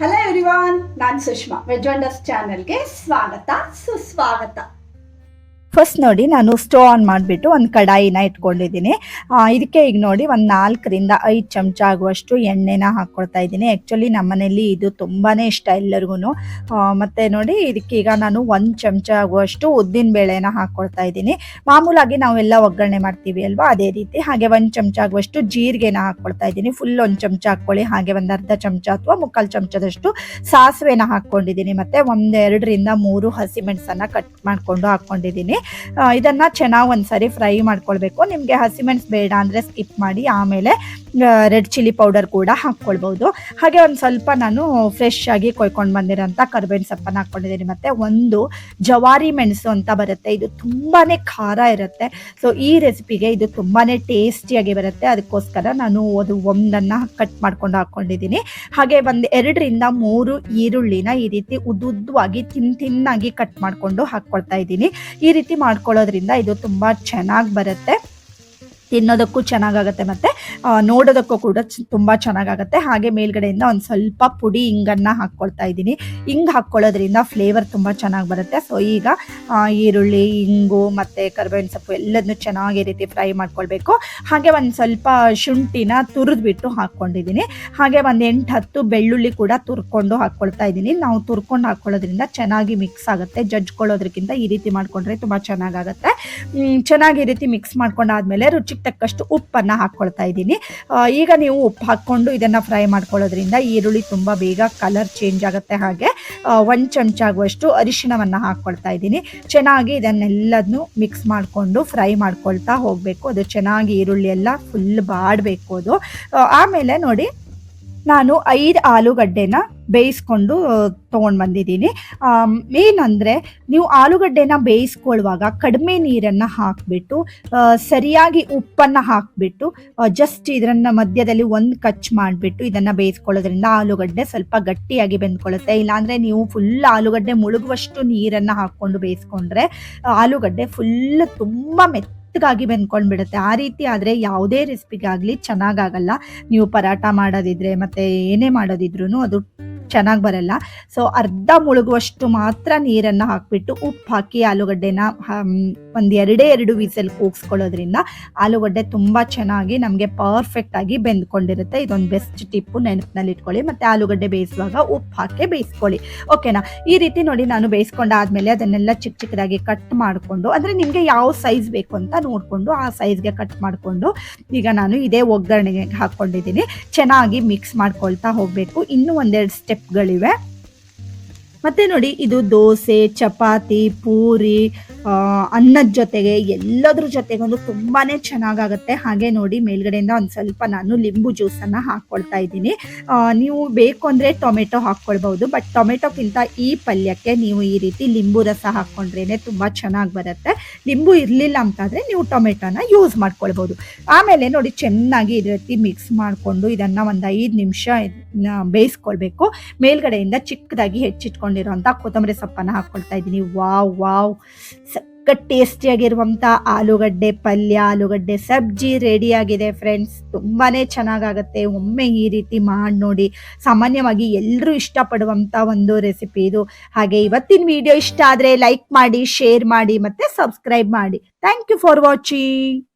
Hello everyone ನಾನು Sushma veg wonders ಚಾನೆಲ್ಗೆ ಸ್ವಾಗತ ಸುಸ್ವಾಗತ. ಫಸ್ಟ್ ನೋಡಿ ನಾನು ಸ್ಟೋವ್ ಆನ್ ಮಾಡಿಬಿಟ್ಟು ಒಂದು ಕಡಾಯಿನ ಇಟ್ಕೊಂಡಿದ್ದೀನಿ. ಇದಕ್ಕೆ ಈಗ ನೋಡಿ ಒಂದು ನಾಲ್ಕರಿಂದ ಐದು ಚಮಚ ಆಗುವಷ್ಟು ಎಣ್ಣೆನ ಹಾಕ್ಕೊಳ್ತಾ ಇದ್ದೀನಿ. ಆ್ಯಕ್ಚುಲಿ ನಮ್ಮನೇಲಿ ಇದು ತುಂಬಾ ಇಷ್ಟ ಎಲ್ಲರಿಗೂ ಮತ್ತು ನೋಡಿ ಇದಕ್ಕೆ ಈಗ ನಾನು ಒಂದು ಚಮಚ ಆಗುವಷ್ಟು ಉದ್ದಿನ ಬೇಳೆನ ಹಾಕ್ಕೊಳ್ತಾ ಇದ್ದೀನಿ. ಮಾಮೂಲಾಗಿ ನಾವೆಲ್ಲ ಒಗ್ಗರಣೆ ಮಾಡ್ತೀವಿ ಅಲ್ವಾ? ಅದೇ ರೀತಿ ಹಾಗೆ ಒಂದು ಚಮಚ ಆಗುವಷ್ಟು ಜೀರಿಗೆನ ಹಾಕ್ಕೊಳ್ತಾ ಇದ್ದೀನಿ. ಫುಲ್ ಒಂದು ಚಮಚ ಹಾಕ್ಕೊಳ್ಳಿ. ಹಾಗೆ ಒಂದು ಅರ್ಧ ಚಮಚ ಅಥವಾ ಮುಕ್ಕಾಲು ಚಮಚದಷ್ಟು ಸಾಸಿವೆನ ಹಾಕ್ಕೊಂಡಿದ್ದೀನಿ. ಮತ್ತು ಒಂದೆರಡರಿಂದ ಮೂರು ಹಸಿಮೆಣಸನ್ನು ಕಟ್ ಮಾಡಿಕೊಂಡು ಹಾಕ್ಕೊಂಡಿದ್ದೀನಿ ಇದನ್ನ ಚೆನ್ನಾಗಿ ಒಂದ್ಸರಿ ಫ್ರೈ ಮಾಡ್ಕೊಳ್ಬೇಕು. ನಿಮಗೆ ಹಸಿಮೆಣಸು ಬೇಡ ಅಂದರೆ ಸ್ಕಿಪ್ ಮಾಡಿ, ಆಮೇಲೆ ರೆಡ್ ಚಿಲ್ಲಿ ಪೌಡರ್ ಕೂಡ ಹಾಕ್ಕೊಳ್ಬೋದು. ಹಾಗೆ ಒಂದು ಸ್ವಲ್ಪ ನಾನು ಫ್ರೆಶ್ ಆಗಿ ಕೊಯ್ಕೊಂಡು ಬಂದಿರೋಂಥ ಕರ್ಬೇವಿನ ಸೊಪ್ಪನ್ನು ಹಾಕ್ಕೊಂಡಿದ್ದೀನಿ. ಮತ್ತು ಒಂದು ಜವಾರಿ ಮೆಣಸು ಅಂತ ಬರುತ್ತೆ. ಇದು ತುಂಬಾ ಖಾರ ಇರುತ್ತೆ. ಸೊ ಈ ರೆಸಿಪಿಗೆ ಇದು ತುಂಬಾ ಟೇಸ್ಟಿಯಾಗಿ ಬರುತ್ತೆ. ಅದಕ್ಕೋಸ್ಕರ ನಾನು ಅದು ಒಂದನ್ನು ಕಟ್ ಮಾಡ್ಕೊಂಡು ಹಾಕ್ಕೊಂಡಿದ್ದೀನಿ. ಹಾಗೆ ಒಂದು ಎರಡರಿಂದ ಮೂರು ಈರುಳ್ಳಿನ ಈ ರೀತಿ ಉದ್ದುದ್ದವಾಗಿ ತಿನ್, ತಿನ್ನಾಗಿ ಕಟ್ ಮಾಡಿಕೊಂಡು ಹಾಕ್ಕೊಳ್ತಾ ಇದ್ದೀನಿ. ಈ ರೀತಿ ಮಾಡ್ಕೊಳ್ಳೋದ್ರಿಂದ ಇದು ತುಂಬಾ ಚೆನ್ನಾಗಿ ಬರುತ್ತೆ. ತಿನ್ನೋದಕ್ಕೂ ಚೆನ್ನಾಗಾಗತ್ತೆ ಮತ್ತು ನೋಡೋದಕ್ಕೂ ಕೂಡ ತುಂಬ ಚೆನ್ನಾಗಾಗತ್ತೆ. ಹಾಗೆ ಮೇಲ್ಗಡೆಯಿಂದ ಒಂದು ಸ್ವಲ್ಪ ಪುಡಿ ಹಿಂಗನ್ನು ಹಾಕ್ಕೊಳ್ತಾ ಇದ್ದೀನಿ. ಹಿಂಗ್ ಹಾಕ್ಕೊಳ್ಳೋದ್ರಿಂದ ಫ್ಲೇವರ್ ತುಂಬ ಚೆನ್ನಾಗಿ ಬರುತ್ತೆ. ಸೊ, ಈಗ ಈರುಳ್ಳಿ, ಇಂಗು ಮತ್ತು ಕರ್ಬೇವಿನ ಸೊಪ್ಪು ಎಲ್ಲದನ್ನು ಚೆನ್ನಾಗಿ ರೀತಿ ಫ್ರೈ ಮಾಡ್ಕೊಳ್ಬೇಕು. ಹಾಗೆ ಒಂದು ಸ್ವಲ್ಪ ಶುಂಠಿನ ತುರಿದ್ಬಿಟ್ಟು ಹಾಕ್ಕೊಂಡಿದ್ದೀನಿ. ಹಾಗೆ ಒಂದು ಎಂಟು ಹತ್ತು ಬೆಳ್ಳುಳ್ಳಿ ಕೂಡ ತುರ್ಕೊಂಡು ಹಾಕ್ಕೊಳ್ತಾ ಇದ್ದೀನಿ. ನಾವು ತುರ್ಕೊಂಡು ಹಾಕ್ಕೊಳ್ಳೋದ್ರಿಂದ ಚೆನ್ನಾಗಿ ಮಿಕ್ಸ್ ಆಗುತ್ತೆ. ಜಜ್ಕೊಳ್ಳೋದ್ರಕ್ಕಿಂತ ಈ ರೀತಿ ಮಾಡ್ಕೊಂಡ್ರೆ ತುಂಬ ಚೆನ್ನಾಗಾಗುತ್ತೆ. ಚೆನ್ನಾಗಿ ಈ ರೀತಿ ಮಿಕ್ಸ್ ಮಾಡ್ಕೊಂಡಾದ್ಮೇಲೆ ರುಚಿಗೆ ತಕ್ಕಷ್ಟು ಉಪ್ಪನ್ನು ಹಾಕ್ಕೊಳ್ತಾ ಇದ್ದೀನಿ. ಈಗ ನೀವು ಉಪ್ಪು ಹಾಕ್ಕೊಂಡು ಇದನ್ನು ಫ್ರೈ ಮಾಡ್ಕೊಳ್ಳೋದ್ರಿಂದ ಈರುಳ್ಳಿ ತುಂಬ ಬೇಗ ಕಲರ್ ಚೇಂಜ್ ಆಗುತ್ತೆ ಹಾಗೆ ಒಂದು ಚಮಚ ಆಗುವಷ್ಟು ಅರಿಶಿಣವನ್ನು ಹಾಕ್ಕೊಳ್ತಾ ಇದ್ದೀನಿ. ಚೆನ್ನಾಗಿ ಇದನ್ನೆಲ್ಲದನ್ನು ಮಿಕ್ಸ್ ಮಾಡಿಕೊಂಡು ಫ್ರೈ ಮಾಡ್ಕೊಳ್ತಾ ಹೋಗಬೇಕು. ಅದು ಚೆನ್ನಾಗಿ ಈರುಳ್ಳಿ ಎಲ್ಲ ಫುಲ್ ಬಾಡಬೇಕು ಅದು. ಆಮೇಲೆ ನೋಡಿ, ನಾನು ಐದು ಆಲೂಗಡ್ಡೆನ ಬೇಯಿಸ್ಕೊಂಡು ತೊಗೊಂಡು ಬಂದಿದ್ದೀನಿ. ಏನಂದರೆ ನೀವು ಆಲೂಗಡ್ಡೆನ ಬೇಯಿಸ್ಕೊಳ್ಳುವಾಗ ಕಡಿಮೆ ನೀರನ್ನು ಹಾಕಿಬಿಟ್ಟು ಸರಿಯಾಗಿ ಉಪ್ಪನ್ನು ಹಾಕಿಬಿಟ್ಟು ಜಸ್ಟ್ ಇದನ್ನು ಮಧ್ಯದಲ್ಲಿ ಒಂದು ಕಚ್ ಮಾಡಿಬಿಟ್ಟು ಇದನ್ನು ಬೇಯಿಸ್ಕೊಳ್ಳೋದ್ರಿಂದ ಆಲೂಗಡ್ಡೆ ಸ್ವಲ್ಪ ಗಟ್ಟಿಯಾಗಿ ಬೆಂದ್ಕೊಳ್ಳುತ್ತೆ. ಇಲ್ಲಾಂದರೆ ನೀವು ಫುಲ್ ಆಲೂಗಡ್ಡೆ ಮುಳುಗುವಷ್ಟು ನೀರನ್ನು ಹಾಕ್ಕೊಂಡು ಬೇಯಿಸ್ಕೊಂಡ್ರೆ ಆಲೂಗಡ್ಡೆ ಫುಲ್ ತುಂಬ ಮೆತ್ತಗಾಗಿ ಬೆಂದ್ಕೊಂಡ್ಬಿಡುತ್ತೆ. ಆ ರೀತಿ ಆದರೆ ಯಾವುದೇ ರೆಸಿಪಿಗಾಗಲಿ ಚೆನ್ನಾಗಾಗಲ್ಲ. ನೀವು ಪರಾಟ ಮಾಡೋದಿದ್ರೆ ಮತ್ತು ಏನೇ ಮಾಡೋದಿದ್ರು ಅದು ಚೆನ್ನಾಗಿ ಬರಲ್ಲ. ಸೊ ಅರ್ಧ ಮುಳುಗುವಷ್ಟು ಮಾತ್ರ ನೀರನ್ನು ಹಾಕಿಬಿಟ್ಟು ಉಪ್ಪು ಹಾಕಿ ಆಲೂಗಡ್ಡೆನ ಒಂದು ಎರಡೇ ಎರಡು ವಿಸಲ್ ಕೂಗಿಸ್ಕೊಳ್ಳೋದ್ರಿಂದ ಆಲೂಗಡ್ಡೆ ತುಂಬ ಚೆನ್ನಾಗಿ ನಮಗೆ ಪರ್ಫೆಕ್ಟ್ ಆಗಿ ಬೆಂದ್ಕೊಂಡಿರುತ್ತೆ. ಇದೊಂದು ಬೆಸ್ಟ್ ಟಿಪ್ಪು ನೆನಪಿನಲ್ಲಿ ಇಟ್ಕೊಳ್ಳಿ ಮತ್ತು ಆಲೂಗಡ್ಡೆ ಬೇಯಿಸುವಾಗ ಉಪ್ಪು ಹಾಕಿ ಬೇಯಿಸ್ಕೊಳ್ಳಿ. ಓಕೆನಾ ಈ ರೀತಿ ನೋಡಿ ನಾನು ಬೇಯಿಸ್ಕೊಂಡಾದ್ಮೇಲೆ ಅದನ್ನೆಲ್ಲ ಚಿಕ್ಕ ಚಿಕ್ಕದಾಗಿ ಕಟ್ ಮಾಡಿಕೊಂಡು, ಅಂದರೆ ನಿಮಗೆ ಯಾವ ಸೈಜ್ ಬೇಕು ಅಂತ ನೋಡಿಕೊಂಡು ಆ ಸೈಜ್ಗೆ ಕಟ್ ಮಾಡಿಕೊಂಡು, ಈಗ ನಾನು ಇದೇ ಒಗ್ಗರಣೆಗೆ ಹಾಕ್ಕೊಂಡಿದ್ದೀನಿ. ಚೆನ್ನಾಗಿ ಮಿಕ್ಸ್ ಮಾಡ್ಕೊಳ್ತಾ ಹೋಗಬೇಕು. ಇನ್ನೂ ಒಂದೆರಡು ಸ್ಟೆಪ್ಗಳಿವೆ ಮತ್ತೆ ನೋಡಿ, ಇದು ದೋಸೆ, ಚಪಾತಿ, ಪೂರಿ ಅನ್ನದ ಜೊತೆಗೆ ಎಲ್ಲದ್ರ ಜೊತೆಗೊಂದು ತುಂಬಾ ಚೆನ್ನಾಗಾಗುತ್ತೆ. ಹಾಗೆ ನೋಡಿ ಮೇಲ್ಗಡೆಯಿಂದ ಒಂದು ಸ್ವಲ್ಪ ನಾನು ಲಿಂಬು ಜ್ಯೂಸನ್ನು ಹಾಕ್ಕೊಳ್ತಾ ಇದ್ದೀನಿ. ನೀವು ಬೇಕು ಅಂದರೆ ಟೊಮೆಟೊ ಹಾಕ್ಕೊಳ್ಬಹುದು ಬಟ್ ಟೊಮೆಟೊಕ್ಕಿಂತ ಈ ಪಲ್ಯಕ್ಕೆ ನೀವು ಈ ರೀತಿ ಲಿಂಬು ರಸ ಹಾಕ್ಕೊಂಡ್ರೇ ತುಂಬ ಚೆನ್ನಾಗಿ ಬರುತ್ತೆ. ಲಿಂಬು ಇರಲಿಲ್ಲ ಅಂತಾದರೆ ನೀವು ಟೊಮೆಟೊನ ಯೂಸ್ ಮಾಡ್ಕೊಳ್ಬೋದು ಆಮೇಲೆ ನೋಡಿ ಚೆನ್ನಾಗಿ ಈ ರೀತಿ ಮಿಕ್ಸ್ ಮಾಡಿಕೊಂಡು ಇದನ್ನು ಒಂದು ಐದು ನಿಮಿಷ ಬೇಯಿಸ್ಕೊಳ್ಬೇಕು. ಮೇಲ್ಗಡೆಯಿಂದ ಚಿಕ್ಕದಾಗಿ ಹೆಚ್ಚಿಟ್ಕೊಂಡಿರೋಂಥ ಕೊತ್ತಂಬರಿ ಸೊಪ್ಪನ್ನು ಹಾಕ್ಕೊಳ್ತಾ ಇದ್ದೀನಿ. Wow wow. ಟೇಸ್ಟಿಯಾಗಿರುವಂಥ ಆಲೂಗಡ್ಡೆ ಪಲ್ಯ, ಆಲೂಗಡ್ಡೆ ಸಬ್ಜಿ ರೆಡಿಯಾಗಿದೆ ಫ್ರೆಂಡ್ಸ್ ತುಂಬಾ ಚೆನ್ನಾಗಾಗತ್ತೆ. ಒಮ್ಮೆ ಈ ರೀತಿ ಮಾಡಿ ನೋಡಿ ಸಾಮಾನ್ಯವಾಗಿ ಎಲ್ಲರೂ ಇಷ್ಟಪಡುವಂಥ ಒಂದು ರೆಸಿಪಿ ಇದು. ಹಾಗೆ ಇವತ್ತಿನ ವಿಡಿಯೋ ಇಷ್ಟ ಆದರೆ ಲೈಕ್ ಮಾಡಿ ಶೇರ್ ಮಾಡಿ ಮತ್ತು ಸಬ್ಸ್ಕ್ರೈಬ್ ಮಾಡಿ. Thank you for watching